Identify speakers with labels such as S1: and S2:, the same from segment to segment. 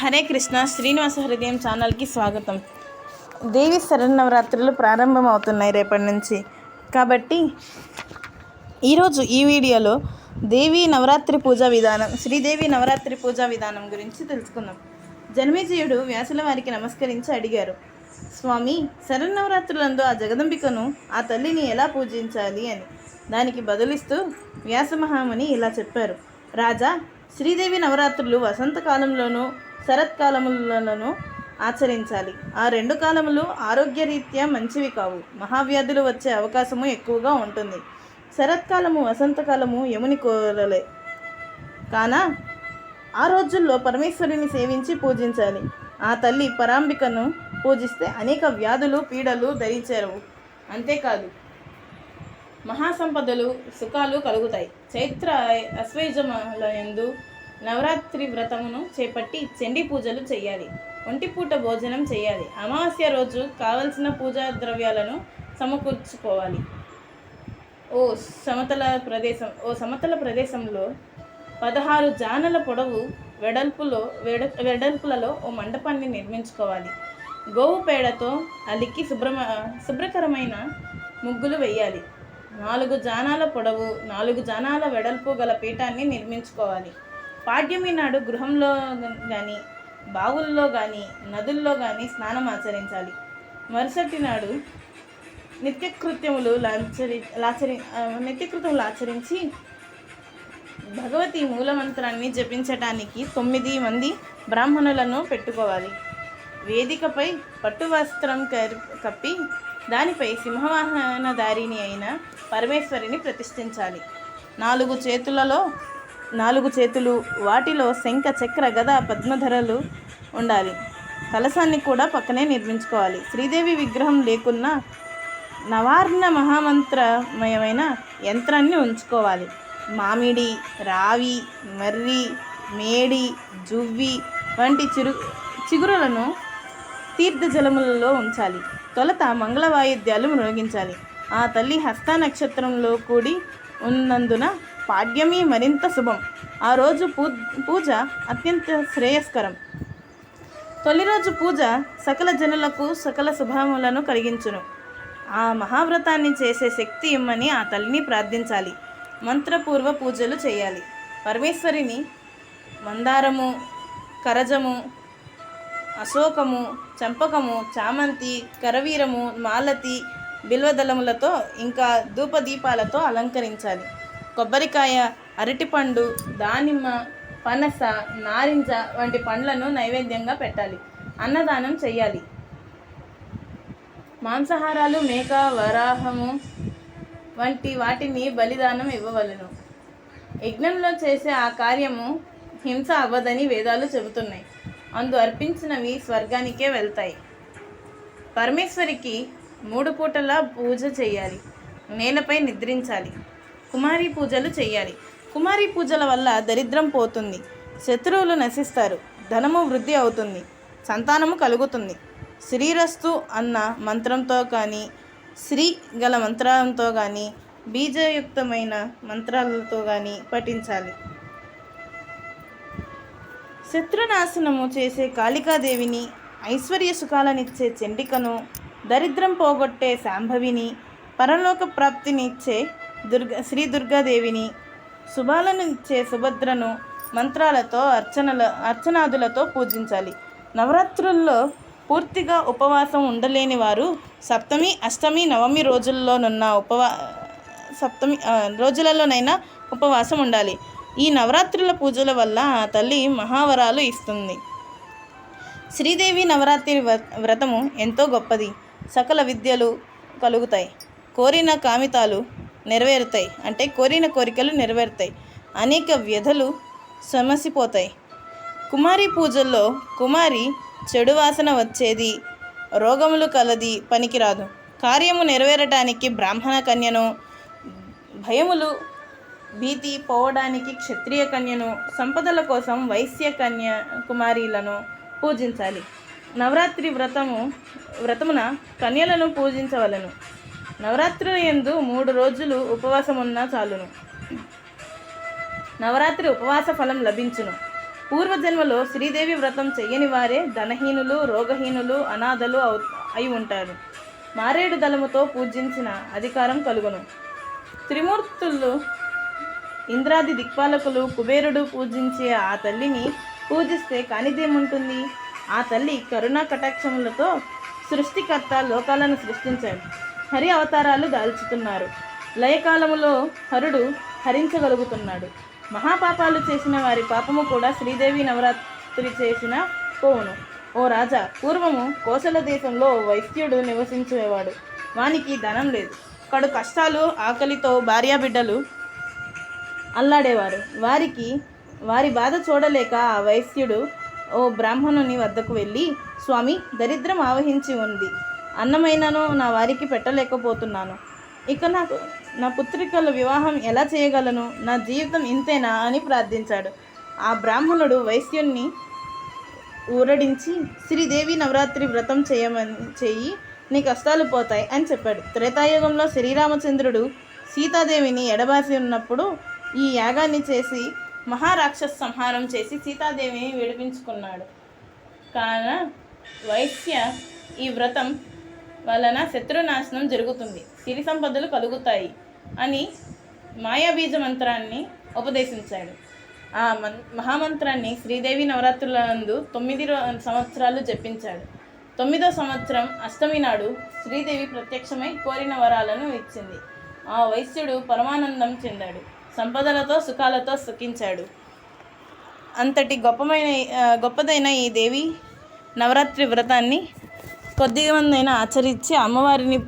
S1: హరే కృష్ణ శ్రీనివాస హృదయం ఛానల్కి స్వాగతం. దేవి శరన్నవరాత్రులు ప్రారంభం అవుతున్నాయి రేపటి నుంచి. కాబట్టి ఈరోజు ఈ వీడియోలో దేవి నవరాత్రి పూజా విధానం శ్రీదేవి నవరాత్రి పూజా విధానం గురించి తెలుసుకుందాం. జన్మేజయుడు వ్యాసుల వారికి నమస్కరించి అడిగారు స్వామి శరన్నవరాత్రులందు ఆ జగదంబికను ఆ తల్లిని ఎలా పూజించాలి అని? దానికి బదులిస్తూ వ్యాసమహాముని ఇలా చెప్పారు రాజా శ్రీదేవి నవరాత్రులు వసంతకాలంలోనూ శరత్కాలములను ఆచరించాలి. ఆ రెండు కాలములు ఆరోగ్యరీత్యా మంచివి కావు. మహావ్యాధులు వచ్చే అవకాశము ఎక్కువగా ఉంటుంది. శరత్కాలము వసంతకాలము యముని కోరలే. కాన ఆ రోజుల్లో పరమేశ్వరుని సేవించి పూజించాలి. ఆ తల్లి పరాంబికను పూజిస్తే అనేక వ్యాధులు పీడలు ధరించేరవు అంతేకాదు మహాసంపదలు సుఖాలు కలుగుతాయి. చైత్ర అశ్వయుజములందు నవరాత్రి వ్రతమును చేపట్టి చండీ పూజలు చేయాలి ఒంటిపూట భోజనం చేయాలి అమావాస్య రోజు కావలసిన పూజా ద్రవ్యాలను సమకూర్చుకోవాలి. ఓ సమతల ప్రదేశం ఓ సమతల ప్రదేశంలో పదహారు జానల పొడవు వెడల్పులో వెడ వెడల్పులలో ఓ మండపాన్ని నిర్మించుకోవాలి. గోవు పేడతో అలికి శుభ్రమ శుభ్రకరమైన ముగ్గులు వేయాలి నాలుగు జానాల పొడవు నాలుగు జానాల వెడల్పు గల పీఠాన్ని నిర్మించుకోవాలి. పాడ్యమి నాడు గృహంలో కానీ బావుల్లో కానీ నదుల్లో కానీ స్నానం ఆచరించాలి. మరుసటి నాడు నిత్యకృత్యములు లాచరి లాచరి నిత్యకృత్యములు ఆచరించి భగవతి మూలమంత్రాన్ని జపించటానికి తొమ్మిది మంది బ్రాహ్మణులను పెట్టుకోవాలి. వేదికపై పట్టువస్త్రం కర్- కప్పి దానిపై సింహవాహనదారిని అయిన పరమేశ్వరిని ప్రతిష్ఠించాలి. నాలుగు చేతులలో నాలుగు చేతులు వాటిలో శంఖ చక్ర గద పద్మధరలు ఉండాలి. కలశాన్ని కూడా పక్కనే నిర్మించుకోవాలి. శ్రీదేవి విగ్రహం లేకున్నా నవార్ణ మహామంత్రమయమైన యంత్రాన్ని ఉంచుకోవాలి. మామిడి రావి మర్రి మేడి జువ్వి వంటి చిరు చిగురులను తీర్థజలములలో ఉంచాలి. తొలత మంగళ వాయిద్యాలు మ్రోగించాలి ఆ తల్లి హస్త నక్షత్రంలో కూడి ఉన్నందున పాడ్యమి మరింత శుభం. ఆ రోజు పూ పూజ అత్యంత శ్రేయస్కరం. తొలి రోజు పూజ సకల జనులకు సకల శుభములను కలిగించును. ఆ మహావ్రతాన్ని చేసే శక్తి ఇమ్మని ఆ తల్లిని ప్రార్థించాలి. మంత్రపూర్వ పూజలు చేయాలి. పరమేశ్వరిని మందారము కరజము అశోకము చంపకము చామంతి కరవీరము మాలతి బిల్వదళములతో ఇంకా ధూపదీపాలతో అలంకరించాలి. కొబ్బరికాయ అరటిపండు దానిమ్మ పనస నారింజ వంటి పండ్లను నైవేద్యంగా పెట్టాలి. అన్నదానం చేయాలి మాంసాహారాలు మేక వరాహము వంటి వాటిని బలిదానం ఇవ్వవలను. యజ్ఞంలో చేసే ఆ కార్యము హింస అవ్వదని వేదాలు చెబుతున్నాయి. అందు అర్పించినవి స్వర్గానికే వెళ్తాయి. పరమేశ్వరికి మూడు పూటలా పూజ చేయాలి నేలపై నిద్రించాలి. కుమారి పూజలు చేయాలి. కుమారి పూజల వల్ల దరిద్రం పోతుంది. శత్రువులు నశిస్తారు. ధనము వృద్ధి అవుతుంది. సంతానము కలుగుతుంది. శ్రీరస్తు అన్న మంత్రంతో కానీ శ్రీ గల మంత్రాలతో కానీ బీజయుక్తమైన మంత్రాలతో కానీ పఠించాలి. శత్రునాశనము చేసే కాళికాదేవిని ఐశ్వర్య సుఖాలనిచ్చే చండికను దరిద్రం పోగొట్టే శాంభవిని పరలోక ప్రాప్తినిచ్చే దుర్గ శ్రీ దుర్గాదేవిని శుభాలను ఇచ్చే సుభద్రను మంత్రాలతో అర్చనల అర్చనాదులతో పూజించాలి. నవరాత్రుల్లో పూర్తిగా ఉపవాసం ఉండలేని వారు సప్తమి అష్టమి నవమి రోజుల్లోనున్న ఉపవా సప్తమి రోజులలోనైనా ఉపవాసం ఉండాలి. ఈ నవరాత్రుల పూజల వల్ల ఆ తల్లి మహావరాలు ఇస్తుంది. శ్రీదేవి నవరాత్రి వ్ర- వ్రతము ఎంతో గొప్పది. సకల విద్యలు కలుగుతాయి. కోరిన కామితాలు నెరవేరుతాయి. అంటే కోరిన కోరికలు నెరవేరుతాయి. అనేక వ్యధలు సమసిపోతాయి. కుమారి పూజల్లో కుమారి చెడు వాసన వచ్చేది రోగములు కలది పనికిరాదు. కార్యము నెరవేరటానికి బ్రాహ్మణ కన్యను భయములు భీతి పోవడానికి క్షత్రియ కన్యను సంపదల కోసం వైశ్య కన్య కుమారీలను పూజించాలి. నవరాత్రి వ్రతము వ్రతమున కన్యలను పూజించవలను. నవరాత్రుల యందు మూడు రోజులు ఉపవాసం ఉన్నా చాలును. నవరాత్రి ఉపవాస ఫలం లభించును. పూర్వజన్మలో శ్రీదేవి వ్రతం చెయ్యని వారే ధనహీనులు రోగహీనులు అనాథలు అవు అయి ఉంటారు. మారేడు దళముతో పూజించిన అధికారం కలుగును. త్రిమూర్తులు ఇంద్రాది దిక్పాలకులు కుబేరుడు పూజించే ఆ తల్లిని పూజిస్తే కానిదేముంటుంది? ఆ తల్లి కరుణా కటాక్షములతో సృష్టికర్త లోకాలను సృష్టించాడు. హరి అవతారాలు దాల్చుతున్నారు. లయకాలములో హరుడు హరించగలుగుతున్నాడు. మహాపాపాలు చేసిన వారి పాపము కూడా శ్రీదేవి నవరాత్రి చేసిన పోవును. ఓ రాజా పూర్వము కోసల దేశంలో వైశ్యుడు నివసించేవాడు. వానికి ధనం లేదు. కడు కష్టాలు ఆకలితో భార్యాబిడ్డలు అల్లాడేవారు. వారికి వారి బాధ చూడలేక ఆ వైశ్యుడు ఓ బ్రాహ్మణుని వద్దకు వెళ్ళి స్వామి దరిద్రం ఆవహించి ఉంది. అన్నమైనను నా వారికి పెట్టలేకపోతున్నాను. ఇక నాకు నా పుత్రికల వివాహం ఎలా చేయగలను? నా జీవితం ఇంతేనా అని ప్రార్థించాడు. ఆ బ్రాహ్మణుడు వైశ్యుణ్ణి ఊరడించి శ్రీదేవి నవరాత్రి వ్రతం చేయమని చేయి నీ కష్టాలు పోతాయి అని చెప్పాడు. త్రేతాయుగంలో శ్రీరామచంద్రుడు సీతాదేవిని ఎడబాసి ఉన్నప్పుడు ఈ యాగాన్ని చేసి మహారాక్షస సంహారం చేసి సీతాదేవిని విడిపించుకున్నాడు. కాన వైశ్య ఈ వ్రతం వలన శత్రునాశనం జరుగుతుంది. సిరి సంపదలు కలుగుతాయి అని మాయాబీజ మంత్రాన్ని ఉపదేశించాడు. ఆ మన్ మహామంత్రాన్ని శ్రీదేవి నవరాత్రులందు తొమ్మిది రో- సంవత్సరాలు జపించాడు. తొమ్మిదో సంవత్సరం అష్టమి నాడు శ్రీదేవి ప్రత్యక్షమై కోరిన వరాలను ఇచ్చింది. ఆ వైశ్యుడు పరమానందం చెందాడు. సంపదలతో సుఖాలతో సుఖించాడు. అంతటి గొప్పమైన గొప్పదైన ఈ దేవి నవరాత్రి వ్రతాన్ని కొద్దిగా మందైనా ఆచరించి అమ్మవారిని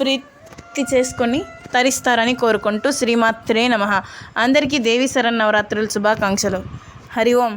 S1: ప్రీతి చేసుకొని తరిస్తారని కోరుకుంటూ శ్రీమాత్రే నమ. అందరికీ దేవి శరణ్ నవరాత్రుల శుభాకాంక్షలు. హరి ఓం.